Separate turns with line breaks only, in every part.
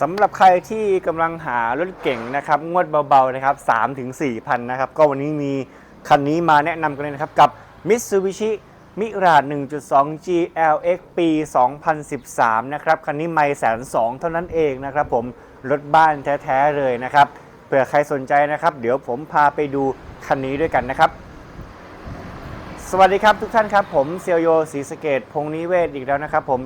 สำหรับใครที่กำลังหารถเก่งนะครับงวดเบาๆนะครับ3ถึง4พันนะครับก็วันนี้มีคันนี้มาแนะนำกันเลยนะครับกับ Mitsubishi Mirage 1.2 GLX ปี 2013 นะครับ คันนี้ไม่แสนสองเท่านั้นเองนะครับผม รถบ้านแท้ๆเลยนะครับ เผื่อใครสนใจนะครับ เดี๋ยวผมพาไปดูคันนี้ด้วยกันนะครับ สวัสดีครับทุกท่านครับ ผมเซียวโยศรีสเกตพงนิเวศอีกแล้วนะครับผม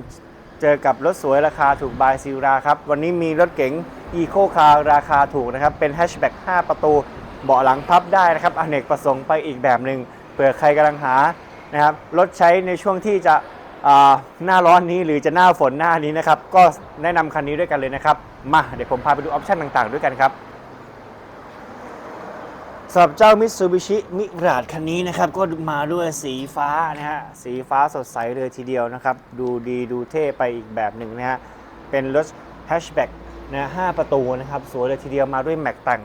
เจอกับรถสวยราคาถูกบายซีราครับ วันนี้มีรถเก๋งอีโคคาร์ราคาถูกนะครับ เป็นแฮชแบ็ก5ประตู เบาะหลังพับได้นะครับอเนกประสงค์ไปอีกแบบหนึ่งเผื่อใครกำลังหานะครับรถใช้ในช่วงที่จะอ่าหน้าร้อนนี้หรือจะหน้าฝนหน้านี้นะครับ ก็แนะนำคันนี้ด้วยกันเลยนะครับ มาเดี๋ยวผมพาไปดูออปชันต่างๆ ด้วยกันครับ สำหรับเจ้า Mitsubishi Mirage คันนี้นะครับ ก็มาด้วยสีฟ้านะฮะ สีฟ้าสดใสเลยทีเดียวนะครับ ดูดีดูเท่ไปอีกแบบหนึ่งนะฮะ เป็นรถแฮชแบ็กนะห้าประตูนะครับ สวยเลยทีเดียวมาด้วยแม็กแต่ง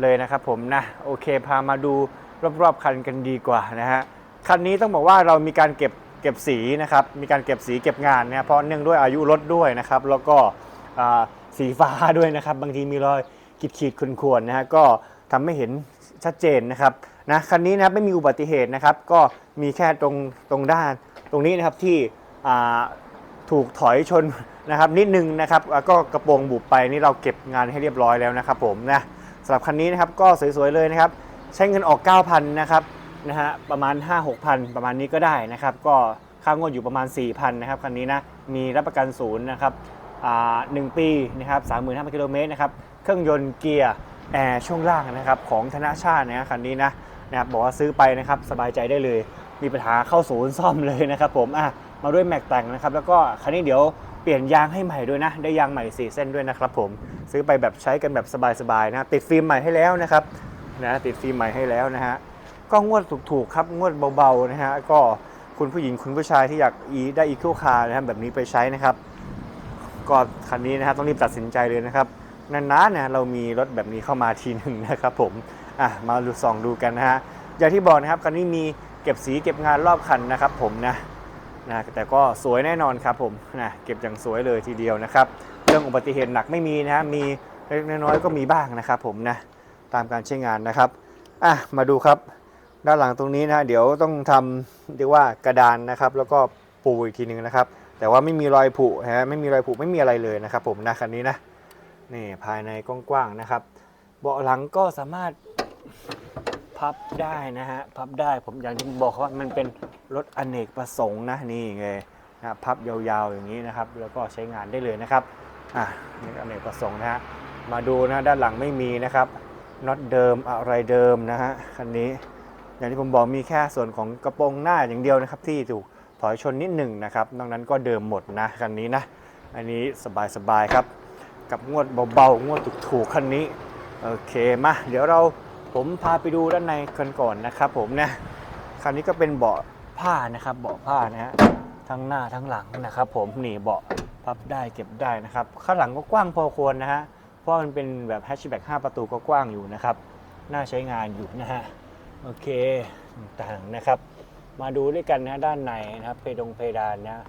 เลยนะครับผมนะ โอเคพามาดูรอบๆคันกันดีกว่านะฮะ คันนี้ต้องบอกว่าเรามีการเก็บเก็บสีนะครับ มีการเก็บสีเก็บงานเนะเพราะเนื่องด้วยอายุรถด้วยนะครับ แล้วก็สีฟ้าด้วยนะครับ บางทีมีรอยขีดขีดๆข่วนๆนะฮะ ก็ทำให้เห็น ชัดเจนนะครับนะคันนี้นะครับไม่มีอุบัติเหตุนะครับ ก็มีแค่ตรงตรงด้านตรงนี้นะครับที่ถูกถอยชนนะครับนิดนึงนะครับแล้วก็กระโปรงบุบไปนี่เราเก็บงานให้เรียบร้อยแล้วนะครับผมนะสำหรับคันนี้นะครับก็สวยๆเลยนะครับ ใช้เงินออก 9,000นะครับนะฮะประมาณ 5-6,000 ประมาณนี้ก็ได้นะครับ ก็ค่างวดอยู่ประมาณ 4,000นะครับคันนี้นะมีรับประกันศูนย์นะครับหนึ่งปีนะครับ35,000กิโลเมตรนะครับเครื่องยนต์เกียร์ แอร์ช่วงล่างนะครับของธนชาตินะคันนี้นะนะครับบอกว่าซื้อไปนะครับสบายใจได้เลย มีปัญหาเข้าศูนย์ซ่อมเลยนะครับผมอะมาด้วยแม็กแต่งนะครับแล้วก็คันนี้เดี๋ยวเปลี่ยนยางให้ใหม่ด้วยนะ ได้ยางใหม่สี่เส้นด้วยนะครับผมซื้อไปแบบใช้กันแบบสบายๆนะติดฟิล์มใหม่ให้แล้วนะครับนะติดฟิล์มใหม่ให้แล้วนะฮะก็งวดถูกๆครับงวดเบาๆนะฮะก็คุณผู้หญิงคุณผู้ชายที่อยากอีได้อีโคคาร์นะครับแบบนี้ไปใช้นะครับ ก็คันนี้นะครับต้องรีบตัดสินใจเลยนะครับ นานๆนะเรามีรถแบบนี้เข้ามาทีหนึ่งนะครับผมอะมาดูส่องดูกันนะฮะอย่างที่บอกนะครับคันนี้มีเก็บสีเก็บงานรอบคันนะครับผมนะนะแต่ก็สวยแน่นอนครับผมนะเก็บอย่างสวยเลยทีเดียวนะครับ เรื่องอุบัติเหตุหนักไม่มีนะฮะมีเล็กน้อยก็มีบ้างนะครับผมนะตามการใช้งานนะครับอะมาดูครับด้านหลังตรงนี้นะเดี๋ยวต้องทำเรียกว่ากระดานนะครับ แล้วก็ปูอีกทีหนึ่งนะครับ แต่ว่าไม่มีรอยผุฮะไม่มีรอยผุไม่มีอะไรเลยนะครับผมนะคันนี้นะ นี่ภายในกว้างๆนะครับ เบาะหลังก็สามารถพับได้นะฮะพับได้ผมอย่างที่ผมบอกว่ามันเป็นรถอเนกประสงค์นะนี่ไงนะพับยาวๆอย่างนี้นะครับ แล้วก็ใช้งานได้เลยนะครับอะนี่อเนกประสงค์นะฮะมาดูนะด้านหลังไม่มีนะครับน็อตเดิมอะไรเดิมนะฮะคันนี้ อย่างที่ผมบอกมีแค่ส่วนของกระโปรงหน้าอย่างเดียวนะครับ ที่ถูกถอยชนนิดหนึ่งนะครับนอกนั้นก็เดิมหมดนะคันนี้นะ อันนี้สบายๆครับ กับงวดเบาๆ งวดถูกๆคันนี้ โอเคมาเดี๋ยวเราผมพาไปดูด้านในกันก่อนนะครับ ผมนะคันนี้ก็เป็นเบาะผ้านะครับเบาะผ้านะฮะทั้งหน้าทั้งหลังนะครับ ผมนี่เบาะพับได้เก็บได้นะครับข้างหลังก็กว้างพอควรนะฮะเพราะมันเป็นแบบแฮชแบ็ก5ประตูก็กว้างอยู่นะครับน่าใช้งานอยู่นะฮะโอเคต่างนะครับ มาดูด้วยกันนะด้านในนะครับเพดงเพดานนะ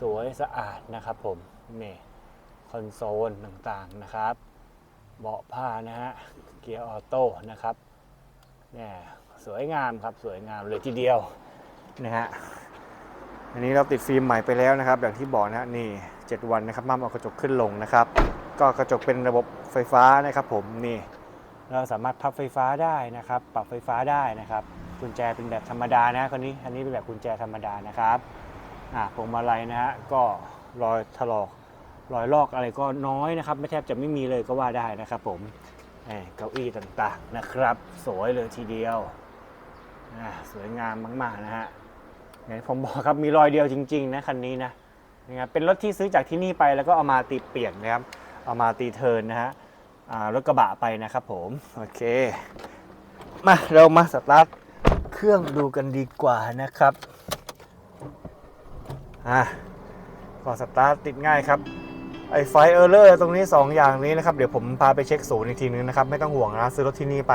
สวยสะอาดนะครับผมนี่ คอนโซลต่างๆนะครับ เบาะผ้านะฮะ เกียร์ออโต้นะครับเนี่ยสวยงามครับสวยงามเลยทีเดียวนะฮะอันนี้เราติดฟิล์มใหม่ไปแล้วนะครับอย่างที่บอกนะฮะนี่ 7 วันนะครับมั่มเอากระจกขึ้นลงนะครับ ก็กระจกเป็นระบบไฟฟ้านะครับผมนี่เราสามารถพับไฟฟ้าได้นะครับ ปรับไฟฟ้าได้นะครับกุญแจเป็นแบบธรรมดานะคนนี้อันนี้เป็นแบบกุญแจธรรมดานะครับอ่าพวงมาลัยนะฮะก็รอยถลอก รอยลอกอะไรก็น้อยนะครับ ไม่แทบจะไม่มีเลยก็ว่าได้นะครับผมแหม่เก้าอี้ต่างๆนะครับ สวยเลยทีเดียวสวยงามมากๆนะฮะอย่างที่ผมบอกครับมีรอยเดียวจริง ๆ นะคันนี้นะนะครับเป็นรถที่ซื้อจากที่นี่ไปแล้วก็เอามาตีเปลี่ยนนะครับ เอามาตีเทิร์นนะฮะรถกระบะไปนะครับผม โอเค มาเรามาสตาร์ทเครื่องดูกันดีกว่านะครับอะก็สตาร์ทติดง่ายครับ ไอ้ไฟเออร์เลอร์ตรงนี้ 2 อย่างนี้นะครับ เดี๋ยวผมพาไปเช็คศูนย์อีกทีนึงนะครับ ไม่ต้องห่วงนะ ซื้อรถที่นี่ไป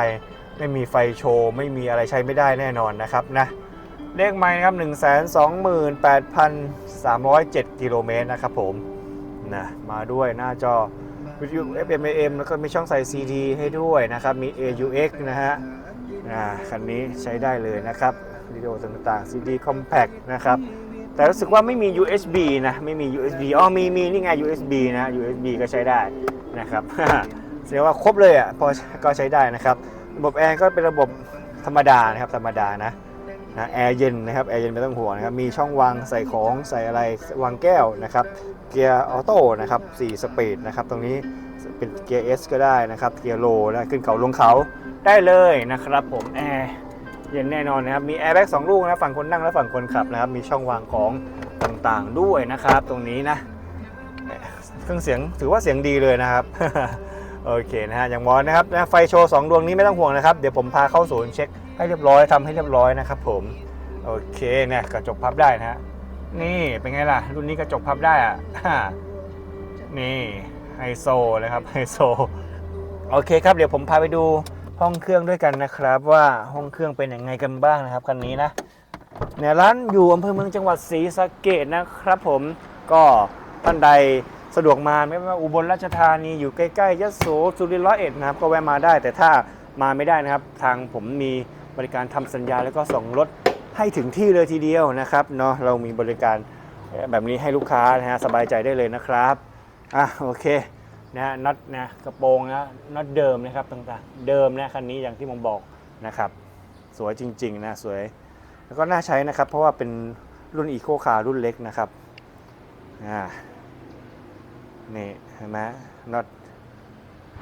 ไม่มีไฟโชว์ ไม่มีอะไรใช้ไม่ได้แน่นอนนะครับนะเลขไม้ครับ 1 2 8 3 0 7 กิโลเมตรนะครับผมนะมาด้วยหน้าจอวิทยุ FM AM แล้วก็มีช่องใส่ CD ให้ด้วยนะครับ มี AUX นะฮะคันนี้ใช้ได้เลยนะครับวิดีโอต่างๆ CD compact นะครับ แต่รู้สึกว่าไม่มี USB นะ ไม่มี USB อ๋อมีมีนี่ไง USB นะ USB ก็ใช้ได้นะครับแสดงว่าครบเลยอะพอก็ใช้ได้นะครับ ระบบแอร์ก็เป็นระบบธรรมดานะครับธรรมดานะนะแอร์เย็นนะครับแอร์เย็นไม่ต้องห่วงนะครับมีช่องวางใส่ของใส่อะไรวางแก้วนะครับเกียร์ออโต้นะครับ4สปีดนะครับตรงนี้เป็นเกียร์ S ก็ได้นะครับเกียร์โลนะขึ้นเขาลงเขาได้เลยนะครับผมแอร์ เย็นแน่นอนนะครับ มีแอร์แบ็กสองลูกนะฝั่งคนนั่งและฝั่งคนขับนะครับ มีช่องวางของต่างๆด้วยนะครับ ตรงนี้นะ เครื่องเสียงถือว่าเสียงดีเลยนะครับ โอเคนะฮะ อย่างมอนนะครับนะไฟโชว์2ดวงนี้ไม่ต้องห่วงนะครับ เดี๋ยวผมพาเข้าศูนย์เช็คให้เรียบร้อยทำให้เรียบร้อยนะครับผม โอเคเนี่ยกระจกพับได้นะฮะ นี่เป็นไงล่ะ รุ่นนี้กระจกพับได้อะนี่ไฮโซนะครับไฮโซ โอเคครับ เดี๋ยวผมพาไปดู ห้องเครื่องด้วยกันนะครับ ว่าห้องเครื่องเป็นยังไงกันบ้างนะครับคันนี้นะเนี่ยร้านอยู่อำเภอเมืองจังหวัดศรีสะเกดนะครับ ผมก็ท่านใดสะดวกมาไม่ว่าอุบลราชธานีอยู่ใกล้ๆยโสสุรินทร์ร้อยเอ็ดนะครับ ก็แวะมาได้ แต่ถ้ามาไม่ได้นะครับ ทางผมมีบริการทำสัญญาแล้วก็ส่งรถให้ถึงที่เลยทีเดียวนะครับเนาะเรามีบริการแบบนี้ให้ลูกค้านะฮะสบายใจได้เลยนะครับอะโอเค นะฮะน็อตนะกระโปรงนะน็อตเดิมนะครับต่างๆ เดิมนะคันนี้อย่างที่ผมบอกนะครับ สวยจริงๆนะสวย แล้วก็น่าใช้นะครับ เพราะว่าเป็นรุ่นอีโคคาร์รุ่นเล็กนะครับอ่านี่เห็นไหมน็อต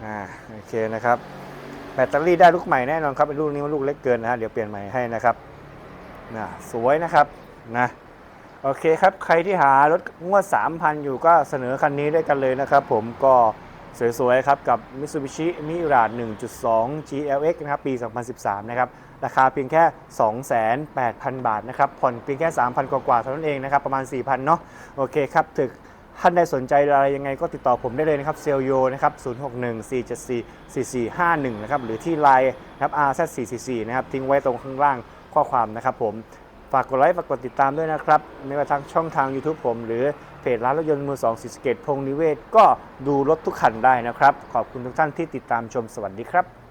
อ่าโอเคนะครับ แบตเตอรี่ได้ลูกใหม่แน่นอนครับไอ้ลูกนี้มันลูกเล็กเกินนะฮะเดี๋ยวเปลี่ยนใหม่ให้นะครับนะสวยนะครับนะ โอเคครับ ใครที่หารถงวด 3,000 อยู่ก็เสนอคันนี้ได้กันเลยนะครับผมก็สวยๆครับกับ Mitsubishi Mirage 1.2 GLX นะครับปี 2013 นะครับ ราคาเพียงแค่ 28,000 บาทนะครับ ผ่อนเพียงแค่ 3,000 กว่าๆเท่านั้นเองนะครับ ประมาณ 4,000 เนาะโอเคครับถึกท่านใดสนใจอะไรยังไงก็ติดต่อผมได้เลยนะครับเซลโยนะครับ 0614744451 นะครับ หรือที่ Line นะครับ RZ444 นะครับ ทิ้งไว้ตรงข้างล่างข้อความนะครับผม ฝากกดไลค์ฝากกดติดตามด้วยนะครับ ไม่ว่าทางช่องทาง YouTube ผม หรือเพจร้านรถยนต์มือสองสิสเกตพงษ์นิเวศ ก็ดูรถทุกคันได้นะครับ ขอบคุณทุกท่านที่ติดตามชมสวัสดีครับ